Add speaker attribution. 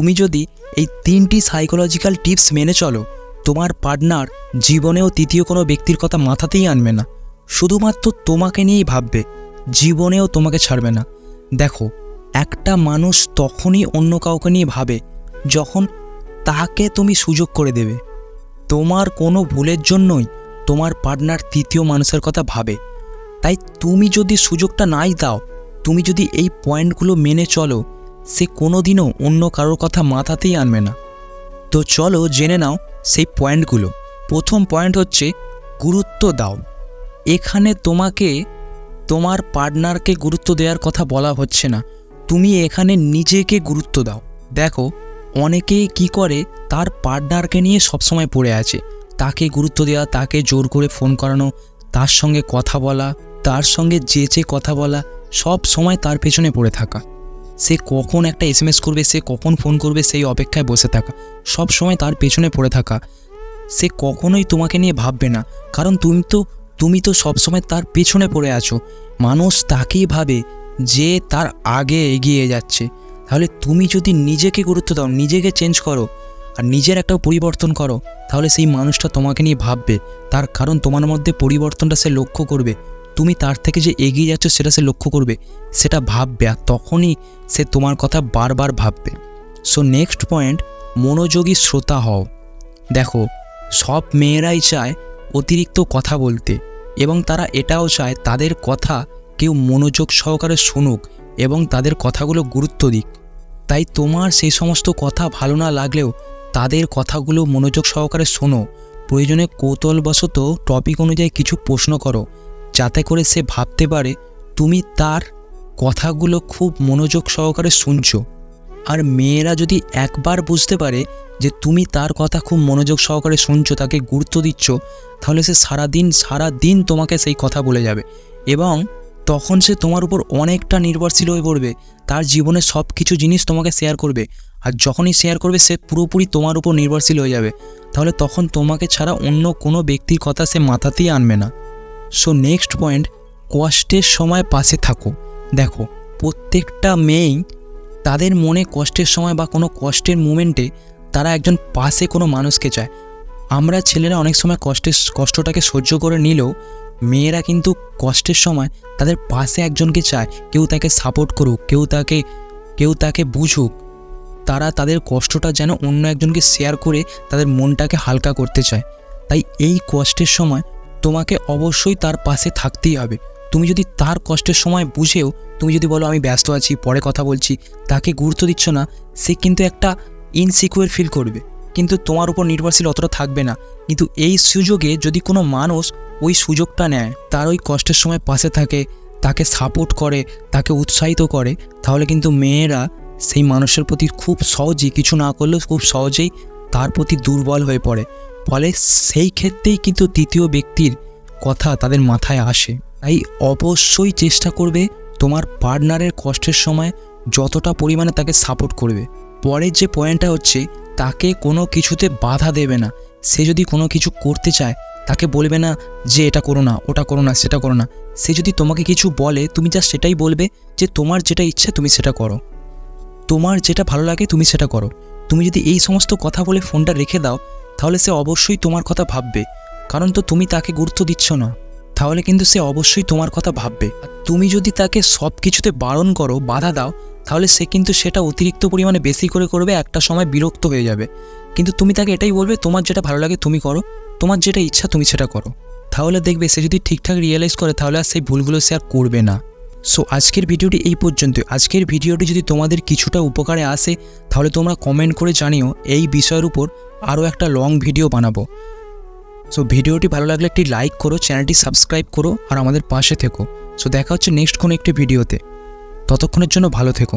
Speaker 1: তুমি যদি এই তিনটি সাইকোলজিক্যাল টিপস মেনে চলো, তোমার পার্টনার জীবনেও তৃতীয় কোনো ব্যক্তির কথা মাথাতেই আনবে না। শুধুমাত্র তোমাকে নিয়েই ভাববে, জীবনেও তোমাকে ছাড়বে না। দেখো, একটা মানুষ তখনই অন্য কাউকে নিয়ে ভাবে যখন তাকে তুমি সুযোগ করে দেবে। তোমার কোনো ভুলের জন্যই তোমার পার্টনার তৃতীয় মানুষের কথা ভাবে। তাই তুমি যদি সুযোগটা নাই দাও, তুমি যদি এই পয়েন্টগুলো মেনে চলো সে কোনোদিনও অন্য কারোর কথা মাথাতেই আনবে না। তো চলো জেনে নাও সেই পয়েন্টগুলো। প্রথম পয়েন্ট হচ্ছে, গুরুত্ব দাও। এখানে তোমাকে, তোমার পার্টনারকে গুরুত্ব দেওয়ার কথা বলা হচ্ছে না। তুমি এখানে নিজেকে গুরুত্ব দাও। দেখো, অনেকেই কি করে, তার পার্টনারকে নিয়ে সবসময় পড়ে আছে। তাকে গুরুত্ব দেওয়া, তাকে জোর করে ফোন করানো, তার সঙ্গে কথা বলা, তার সঙ্গে যেচে কথা বলা, সব সময় তার পেছনে পড়ে থাকা। সে কখন একটা এসএমএস করবে, সে কখন ফোন করবে, সেই অপেক্ষায় বসে থাকা। সব সময় তার পেছনে পড়ে থাকা। সে কখনোই তোমাকে নিয়ে ভাববে না। কারণ তুমি তো তুমি তো সবসময় তার পেছনে পড়ে আছো। মানুষ তাকেই ভাবে যে তার আগে এগিয়ে যাচ্ছে। তাহলে তুমি যদি নিজেকে গুরুত্ব দাও, নিজেকে চেঞ্জ করো আর নিজের একটা পরিবর্তন করো, তাহলে সেই মানুষটা তোমাকে নিয়ে ভাববে। তার কারণ তোমার মধ্যে পরিবর্তনটা সে লক্ষ্য করবে। তুমি তার থেকে যে এগিয়ে যাচ্ছ সেটা সে লক্ষ্য করবে। সেটা ভাববে আর তখনই সে তোমার কথা বারবার ভাববে। সো নেক্সট পয়েন্ট মনোযোগী শ্রোতা হও। দেখো, সব মেয়েরাই চায় অতিরিক্ত কথা বলতে এবং তারা এটাও চায় তাদের কথা কেউ মনোযোগ সহকারে শুনুক এবং তাদের কথাগুলো গুরুত্ব দিক। তাই তোমার সেই সমস্ত কথা ভালো না লাগলেও তাদের কথাগুলো মনোযোগ সহকারে শোনো। প্রয়োজনে কৌতলবশত টপিক অনুযায়ী কিছু প্রশ্ন করো। যাতে করে সে ভাবতে পারে, তুমি তার কথাগুলো খুব মনোযোগ সহকারে শুনছো। আর মেয়েরা যদি একবার বুঝতে পারে যে তুমি তার কথা খুব মনোযোগ সহকারে শুনছো, তাকে গুরুত্ব দিচ্ছ, তাহলে সে সারা দিন সারা দিন তোমাকে সেই কথা বলে যাবে। এবং তখন সে তোমার উপর অনেকটা নির্ভরশীল হয়ে পড়বে। তার জীবনের সব কিছু জিনিস তোমাকে শেয়ার করবে। আর যখনই শেয়ার করবে, সে পুরোপুরি তোমার উপর নির্ভরশীল হয়ে যাবে। তাহলে তখন তোমাকে ছাড়া অন্য কোনো ব্যক্তির কথা সে মাথাতেই আনবে না। সো নেক্সট পয়েন্ট কষ্টের সময় পাশে থাকো। দেখো, প্রত্যেকটা মেয়েই তাদের মনে কষ্টের সময় বা কোনো কষ্টের মুমেন্টে তারা একজন পাশে কোনো মানুষকে চায়। আমরা ছেলেরা অনেক সময় কষ্টের, কষ্টটাকে সহ্য করে নিলেও মেয়েরা কিন্তু কষ্টের সময় তাদের পাশে একজনকে চায়। কেউ তাকে সাপোর্ট করুক, কেউ তাকে কেউ তাকে বুঝুক। তারা তাদের কষ্টটা যেন অন্য একজনকে শেয়ার করে তাদের মনটাকে হালকা করতে চায়। তাই এই কষ্টের সময় তোমাকে অবশ্যই তার পাশে থাকতেই হবে। তুমি যদি তার কষ্টের সময় বুঝেও, তুমি যদি বলো আমি ব্যস্ত আছি, পরে কথা বলছি, তাকে গুরুত্ব দিচ্ছ না, সে কিন্তু একটা ইনসিকিউর ফিল করবে। কিন্তু তোমার উপর নির্ভরশীল অতটা থাকবে না। কিন্তু এই সুযোগে যদি কোনো মানুষ ওই সুযোগটা নেয়, তার ওই কষ্টের সময় পাশে থাকে, তাকে সাপোর্ট করে, তাকে উৎসাহিত করে, তাহলে কিন্তু মেয়েরা সেই মানুষের প্রতি খুব সহজেই, কিছু না করলেও খুব সহজেই তার প্রতি দুর্বল হয়ে পড়ে। ফলে সেই ক্ষেত্রেই কিন্তু তৃতীয় ব্যক্তির কথা তাদের মাথায় আসে। তাই অবশ্যই চেষ্টা করবে তোমার পার্টনারের কষ্টের সময় যতটা পরিমাণে তাকে সাপোর্ট করবে। পরের যে পয়েন্টটা হচ্ছে, তাকে কোনো কিছুতে বাধা দেবে না। সে যদি কোনো কিছু করতে চায়, তাকে বলবে না যে এটা করো না, ওটা করো না, সেটা করো না। সে যদি তোমাকে কিছু বলে, তুমি যা সেটাই বলবে যে তোমার যেটা ইচ্ছা তুমি সেটা করো। তোমার যেটা ভালো লাগে তুমি সেটা করো। তুমি যদি এই সমস্ত কথা বলে ফোনটা রেখে দাও তাহলে সে অবশ্যই তোমার কথা ভাববে। কারণ তো তুমি তাকে গুরুত্ব দিচ্ছ না। তাহলে কিন্তু সে অবশ্যই তোমার কথা ভাববে। তুমি যদি তাকে সব কিছুতে বারণ করো, বাধা দাও, তাহলে সে কিন্তু সেটা অতিরিক্ত পরিমাণে বেশি করে করবে, একটা সময় বিরক্ত হয়ে যাবে। কিন্তু তুমি তাকে এটাই বলবে, তোমার যেটা ভালো লাগে তুমি করো, তোমার যেটা ইচ্ছা তুমি সেটা করো। তাহলে দেখবে সে যদি ঠিকঠাক রিয়েলাইজ করে, তাহলে আর সেই ভুলগুলো সে আর করবে না। সো আজকের ভিডিওটি এই পর্যন্ত আজকের ভিডিওটি যদি তোমাদের কিছুটা উপকারে আসে, তাহলে তোমরা কমেন্ট করে জানিও, এই বিষয়ের উপর আরও একটা লং ভিডিও বানাবো। সো ভিডিওটি ভালো লাগলে একটি লাইক করো চ্যানেলটি সাবস্ক্রাইব করো, আর আমাদের পাশে থেকো। সো দেখা হচ্ছে নেক্সট কোনো একটি ভিডিওতে ততক্ষণের জন্য ভালো থেকো।